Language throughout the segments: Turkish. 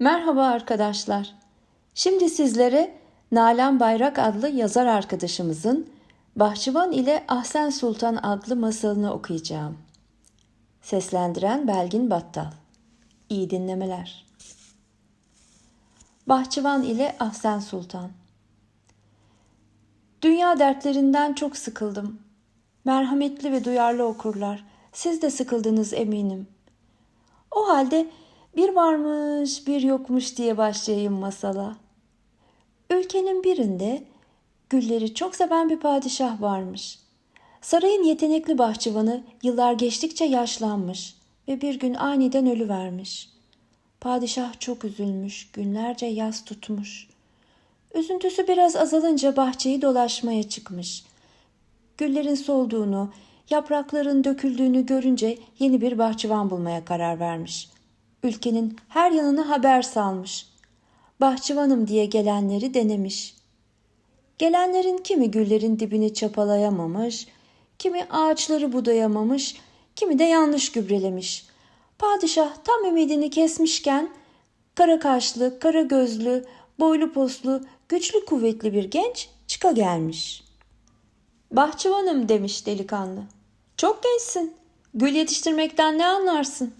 Merhaba arkadaşlar. Şimdi sizlere Nalan Bayrak adlı yazar arkadaşımızın Bahçıvan ile Ahsen Sultan adlı masalını okuyacağım. Seslendiren Belgin Battal. İyi dinlemeler. Bahçıvan ile Ahsen Sultan. Dünya dertlerinden çok sıkıldım. Merhametli ve duyarlı okurlar. Siz de sıkıldınız eminim. O halde bir varmış bir yokmuş diye başlayayım masala. Ülkenin birinde gülleri çok seven bir padişah varmış. Sarayın yetenekli bahçıvanı yıllar geçtikçe yaşlanmış ve bir gün aniden ölüvermiş. Padişah çok üzülmüş, günlerce yas tutmuş. Üzüntüsü biraz azalınca bahçeyi dolaşmaya çıkmış. Güllerin solduğunu, yaprakların döküldüğünü görünce yeni bir bahçıvan bulmaya karar vermiş. Ülkenin her yanına haber salmış. Bahçıvanım diye gelenleri denemiş. Gelenlerin kimi güllerin dibini çapalayamamış, kimi ağaçları budayamamış, kimi de yanlış gübrelemiş. Padişah tam ümidini kesmişken kara kaşlı, kara gözlü, boylu poslu, güçlü kuvvetli bir genç çıka gelmiş. Bahçıvanım demiş delikanlı. Çok gençsin. Gül yetiştirmekten ne anlarsın?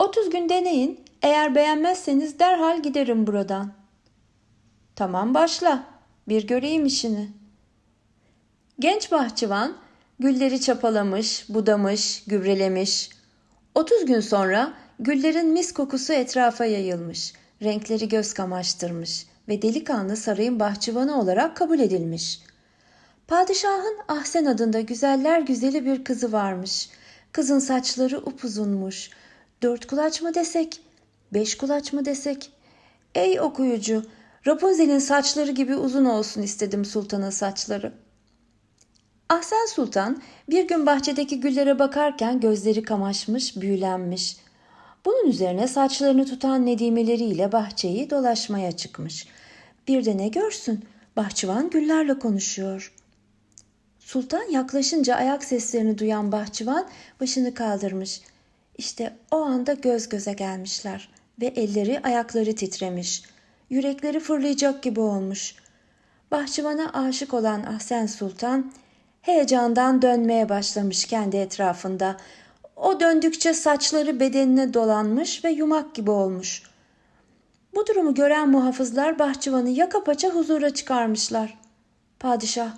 30 gün deneyin. Eğer beğenmezseniz derhal giderim buradan. Tamam başla. Bir göreyim işini. Genç bahçıvan gülleri çapalamış, budamış, gübrelemiş. 30 gün sonra güllerin mis kokusu etrafa yayılmış. Renkleri göz kamaştırmış ve delikanlı sarayın bahçıvanı olarak kabul edilmiş. Padişahın Ahsen adında güzeller güzeli bir kızı varmış. Kızın saçları upuzunmuş. Dört kulaç mı desek, beş kulaç mı desek? Ey okuyucu, Rapunzel'in saçları gibi uzun olsun istedim sultanın saçları. Ahsen Sultan bir gün bahçedeki güllere bakarken gözleri kamaşmış, büyülenmiş. Bunun üzerine saçlarını tutan nedimeleriyle bahçeyi dolaşmaya çıkmış. Bir de ne görsün, bahçıvan güllerle konuşuyor. Sultan yaklaşınca ayak seslerini duyan bahçıvan başını kaldırmış. İşte o anda göz göze gelmişler ve elleri ayakları titremiş. Yürekleri fırlayacak gibi olmuş. Bahçıvana aşık olan Ahsen Sultan heyecandan dönmeye başlamış kendi etrafında. O döndükçe saçları bedenine dolanmış ve yumak gibi olmuş. Bu durumu gören muhafızlar bahçıvanı yaka paça huzura çıkarmışlar. Padişah,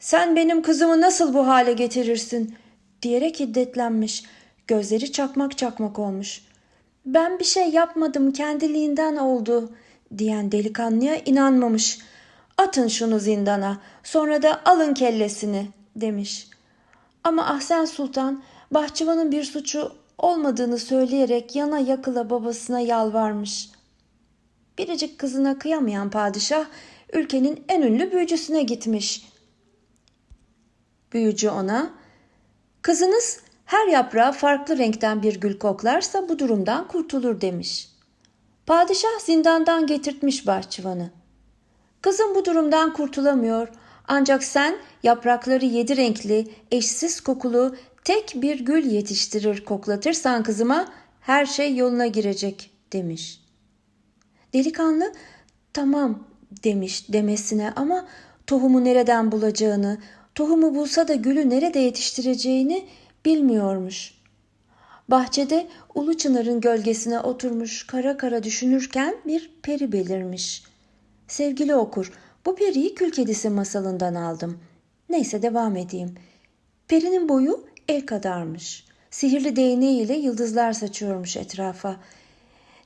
sen benim kızımı nasıl bu hale getirirsin diyerek hiddetlenmiş. Gözleri çakmak çakmak olmuş. Ben bir şey yapmadım kendiliğinden oldu diyen delikanlıya inanmamış. Atın şunu zindana sonra da alın kellesini demiş. Ama Ahsen Sultan bahçıvanın bir suçu olmadığını söyleyerek yana yakıla babasına yalvarmış. Biricik kızına kıyamayan padişah ülkenin en ünlü büyücüsüne gitmiş. Büyücü ona, kızınız her yaprağı farklı renkten bir gül koklarsa bu durumdan kurtulur demiş. Padişah zindandan getirtmiş bahçıvanı. Kızım bu durumdan kurtulamıyor ancak sen yaprakları yedi renkli, eşsiz kokulu tek bir gül yetiştirir koklatırsan kızıma her şey yoluna girecek demiş. Delikanlı tamam demiş demesine ama tohumu nereden bulacağını, tohumu bulsa da gülü nerede yetiştireceğini bilmiyormuş. Bahçede ulu çınarın gölgesine oturmuş kara kara düşünürken bir peri belirmiş. Sevgili okur, bu periyi kül kedisi masalından aldım. Neyse devam edeyim. Perinin boyu el kadarmış. Sihirli değneğiyle yıldızlar saçıyormuş etrafa.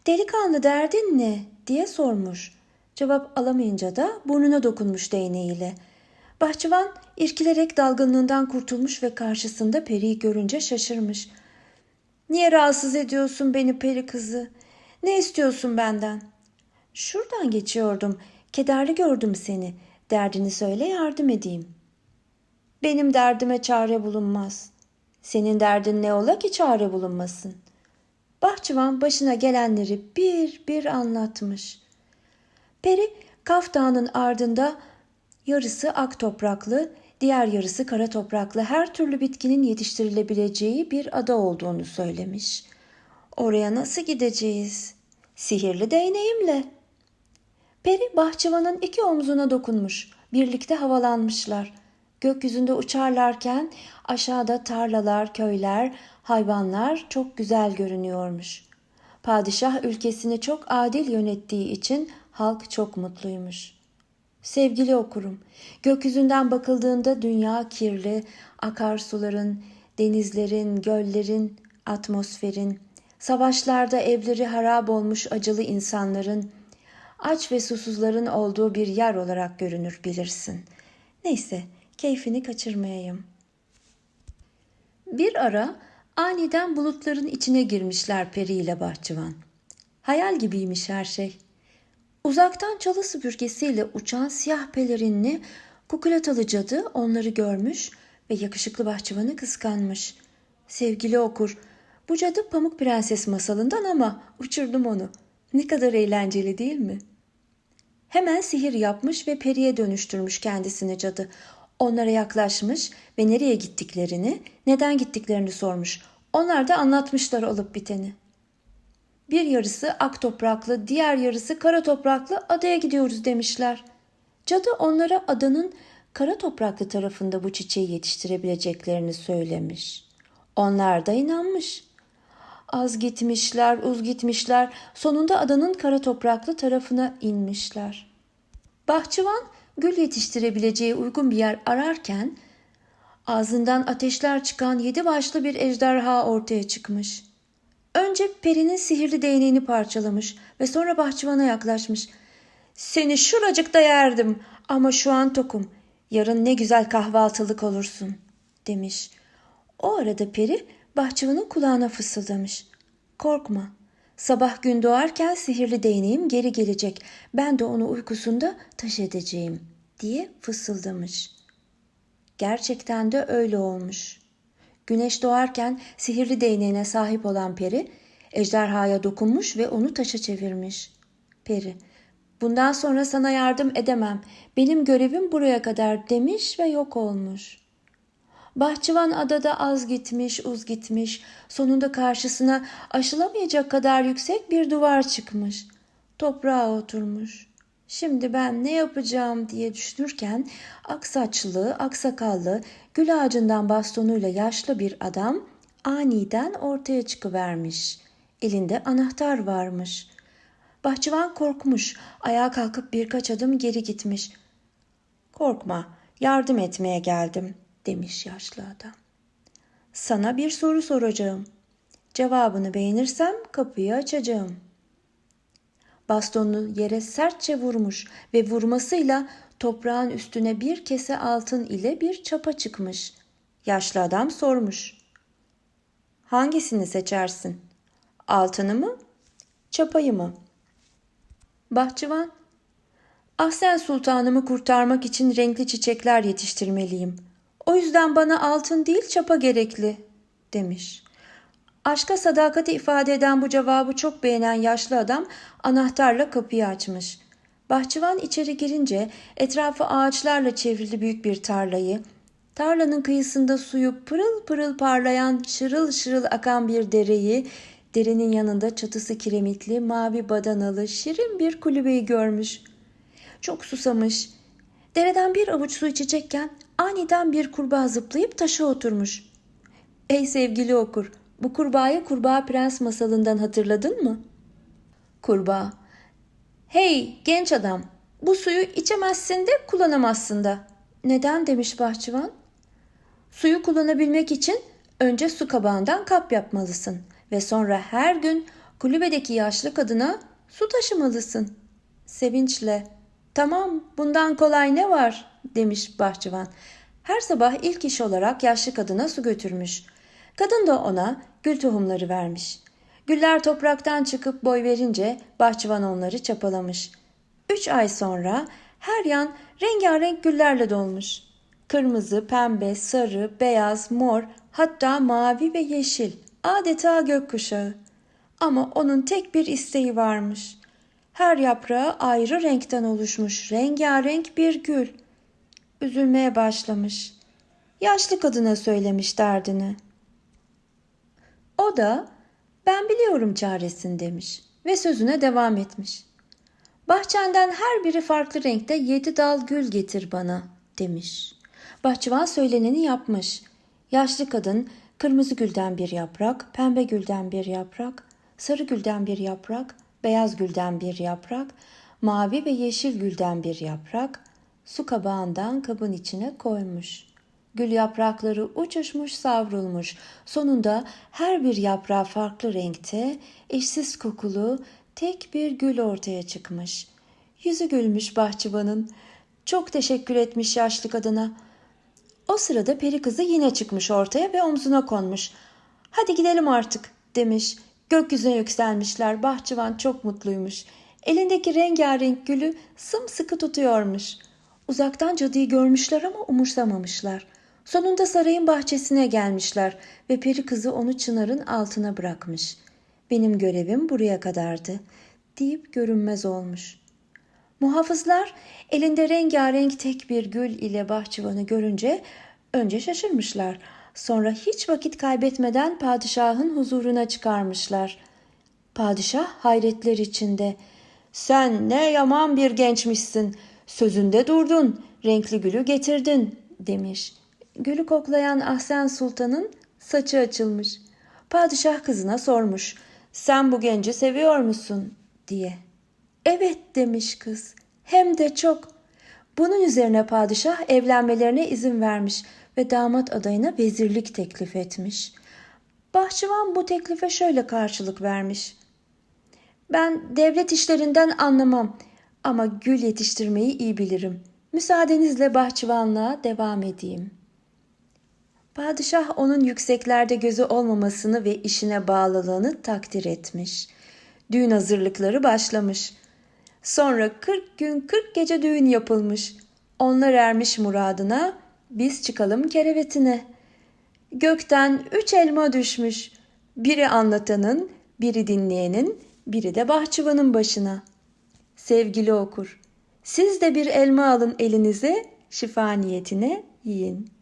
Delikanlı derdin ne diye sormuş. Cevap alamayınca da burnuna dokunmuş değneğiyle. Bahçıvan irkilerek dalgınlığından kurtulmuş ve karşısında periyi görünce şaşırmış. Niye rahatsız ediyorsun beni peri kızı? Ne istiyorsun benden? Şuradan geçiyordum. Kederli gördüm seni. Derdini söyle yardım edeyim. Benim derdime çare bulunmaz. Senin derdin ne ola ki çare bulunmasın? Bahçıvan başına gelenleri bir bir anlatmış. Peri Kaf ardında yarısı ak topraklı, diğer yarısı kara topraklı her türlü bitkinin yetiştirilebileceği bir ada olduğunu söylemiş. Oraya nasıl gideceğiz? Sihirli değneğimle. Peri bahçıvanın iki omzuna dokunmuş. Birlikte havalanmışlar. Gökyüzünde uçarlarken aşağıda tarlalar, köyler, hayvanlar çok güzel görünüyormuş. Padişah ülkesini çok adil yönettiği için halk çok mutluymuş. Sevgili okurum, gökyüzünden bakıldığında dünya kirli, akarsuların, denizlerin, göllerin, atmosferin, savaşlarda evleri harap olmuş acılı insanların, aç ve susuzların olduğu bir yer olarak görünür bilirsin. Neyse, keyfini kaçırmayayım. Bir ara aniden bulutların içine girmişler Peri ile Bahçıvan. Hayal gibiymiş her şey. Uzaktan çalı süpürgesiyle uçan siyah pelerinli kukulatalı cadı onları görmüş ve yakışıklı bahçıvanı kıskanmış. Sevgili okur, bu cadı Pamuk Prenses masalından ama uçurdum onu. Ne kadar eğlenceli değil mi? Hemen sihir yapmış ve periye dönüştürmüş kendisini cadı. Onlara yaklaşmış ve nereye gittiklerini, neden gittiklerini sormuş. Onlar da anlatmışlar olup biteni. Bir yarısı ak topraklı, diğer yarısı kara topraklı adaya gidiyoruz demişler. Cadı onlara adanın kara topraklı tarafında bu çiçeği yetiştirebileceklerini söylemiş. Onlar da inanmış. Az gitmişler, uz gitmişler, sonunda adanın kara topraklı tarafına inmişler. Bahçıvan gül yetiştirebileceği uygun bir yer ararken ağzından ateşler çıkan yedi başlı bir ejderha ortaya çıkmış. Önce perinin sihirli değneğini parçalamış ve sonra bahçıvana yaklaşmış. Seni şuracıkta yerdim ama şu an tokum. Yarın ne güzel kahvaltılık olursun demiş. O arada peri bahçıvanın kulağına fısıldamış. Korkma. Sabah gün doğarken sihirli değneğim geri gelecek. Ben de onu uykusunda taş edeceğim diye fısıldamış. Gerçekten de öyle olmuş. Güneş doğarken sihirli değneğine sahip olan peri ejderhaya dokunmuş ve onu taşa çevirmiş. Peri, bundan sonra sana yardım edemem. Benim görevim buraya kadar demiş ve yok olmuş. Bahçıvan adada az gitmiş, uz gitmiş. Sonunda karşısına aşılamayacak kadar yüksek bir duvar çıkmış. Toprağa oturmuş. Şimdi ben ne yapacağım diye düşünürken aksaçlı, aksakallı, gül ağacından bastonuyla yaşlı bir adam aniden ortaya çıkıvermiş. Elinde anahtar varmış. Bahçıvan korkmuş, ayağa kalkıp birkaç adım geri gitmiş. Korkma, yardım etmeye geldim, demiş yaşlı adam. Sana bir soru soracağım. Cevabını beğenirsem kapıyı açacağım. Bastonunu yere sertçe vurmuş ve vurmasıyla toprağın üstüne bir kese altın ile bir çapa çıkmış. Yaşlı adam sormuş. Hangisini seçersin? Altını mı? Çapayı mı? Bahçıvan, Ahsen Sultanımı kurtarmak için renkli çiçekler yetiştirmeliyim. O yüzden bana altın değil çapa gerekli, demiş. Aşka sadakati ifade eden bu cevabı çok beğenen yaşlı adam anahtarla kapıyı açmış. Bahçıvan içeri girince etrafı ağaçlarla çevrili büyük bir tarlayı, tarlanın kıyısında suyu pırıl pırıl parlayan şırıl şırıl akan bir dereyi, derenin yanında çatısı kiremitli, mavi badanalı, şirin bir kulübeyi görmüş. Çok susamış. Dereden bir avuç su içecekken aniden bir kurbağa zıplayıp taşa oturmuş. Ey sevgili okur, bu kurbağayı Kurbağa Prens masalından hatırladın mı? Kurbağa. Hey genç adam, bu suyu içemezsin de kullanamazsın da. Neden demiş bahçıvan? Suyu kullanabilmek için önce su kabağından kap yapmalısın ve sonra her gün kulübedeki yaşlı kadına su taşımalısın. Sevinçle, tamam bundan kolay ne var demiş bahçıvan. Her sabah ilk iş olarak yaşlı kadına su götürmüş. Kadın da ona gül tohumları vermiş. Güller topraktan çıkıp boy verince bahçıvan onları çapalamış. Üç ay sonra her yan rengarenk güllerle dolmuş. Kırmızı, pembe, sarı, beyaz, mor, hatta mavi ve yeşil. Adeta gökkuşağı. Ama onun tek bir isteği varmış. Her yaprağı ayrı renkten oluşmuş rengarenk bir gül. Üzülmeye başlamış. Yaşlı kadına söylemiş derdini. O da ben biliyorum çaresini demiş ve sözüne devam etmiş. Bahçenden her biri farklı renkte yedi dal gül getir bana demiş. Bahçıvan söyleneni yapmış. Yaşlı kadın kırmızı gülden bir yaprak, pembe gülden bir yaprak, sarı gülden bir yaprak, beyaz gülden bir yaprak, mavi ve yeşil gülden bir yaprak, su kabağından kabın içine koymuş. Gül yaprakları uçuşmuş savrulmuş. Sonunda her bir yaprağı farklı renkte, eşsiz kokulu tek bir gül ortaya çıkmış. Yüzü gülmüş bahçıvanın. Çok teşekkür etmiş yaşlı kadına. O sırada peri kızı yine çıkmış ortaya ve omzuna konmuş. Hadi gidelim artık demiş. Gökyüzüne yükselmişler. Bahçıvan çok mutluymuş. Elindeki rengarenk gülü sımsıkı tutuyormuş. Uzaktan cadıyı görmüşler ama umursamamışlar. Sonunda sarayın bahçesine gelmişler ve peri kızı onu çınarın altına bırakmış. Benim görevim buraya kadardı deyip görünmez olmuş. Muhafızlar elinde rengarenk tek bir gül ile bahçıvanı görünce önce şaşırmışlar. Sonra hiç vakit kaybetmeden padişahın huzuruna çıkarmışlar. Padişah hayretler içinde. Sen ne yaman bir gençmişsin. Sözünde durdun. Renkli gülü getirdin demiş. Gülü koklayan Ahsen Sultan'ın saçı açılmış. Padişah kızına sormuş. Sen bu genci seviyor musun diye. Evet demiş kız. Hem de çok. Bunun üzerine padişah evlenmelerine izin vermiş ve damat adayına vezirlik teklif etmiş. Bahçıvan bu teklife şöyle karşılık vermiş. Ben devlet işlerinden anlamam ama gül yetiştirmeyi iyi bilirim. Müsaadenizle bahçıvanlığa devam edeyim. Padişah onun yükseklerde gözü olmamasını ve işine bağlılığını takdir etmiş. Düğün hazırlıkları başlamış. Sonra 40 gün 40 gece düğün yapılmış. Onlar ermiş muradına, biz çıkalım kerevetine. Gökten üç elma düşmüş. Biri anlatanın, biri dinleyenin, biri de bahçıvanın başına. Sevgili okur, siz de bir elma alın elinize, şifa niyetine yiyin.''